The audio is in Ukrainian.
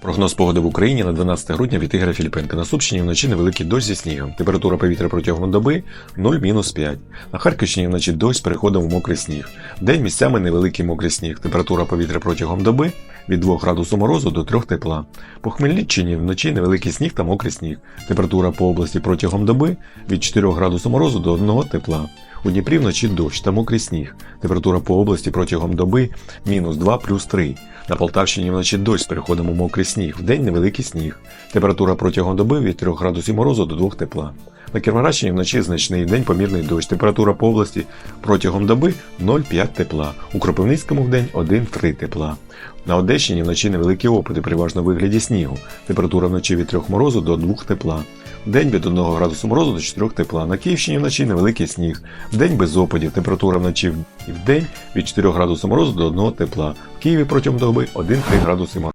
Прогноз погоди в Україні на 12 грудня від Ігоря Філіпенка. На Сумщині вночі невеликий дощ зі снігом. Температура повітря протягом доби 0-5. На Харківщині вночі дощ переходом в мокрий сніг. Вдень місцями невеликий мокрий сніг. Температура повітря протягом доби від 2 градусів морозу до 3 тепла. По Хмельниччині вночі невеликий сніг та мокрий сніг. Температура по області протягом доби від 4 градусів морозу до 1 тепла. У Дніпрі вночі дощ та мокрий сніг. Температура по області протягом доби мінус 2 плюс 3. На Полтавщині вночі дощ з переходом у мокрий сніг, вдень невеликий сніг. Температура протягом доби від 3 градусів морозу до 2 тепла. На Кіровоградщині вночі значний вдень помірний дощ. Температура по області протягом доби 0,5 тепла. У Кропивницькому вдень 1,3 тепла. На Одещині вночі невеликі опади, переважно в вигляді снігу. Температура вночі від 3 морозу до 2 тепла. Вдень від 1 градусу морозу до 4 тепла. На Київщині вночі невеликий сніг. Вдень без опадів. Температура вночі і вдень від 4 градусів морозу до 1 тепла. В Києві протягом доби 1-3 градуси морозу.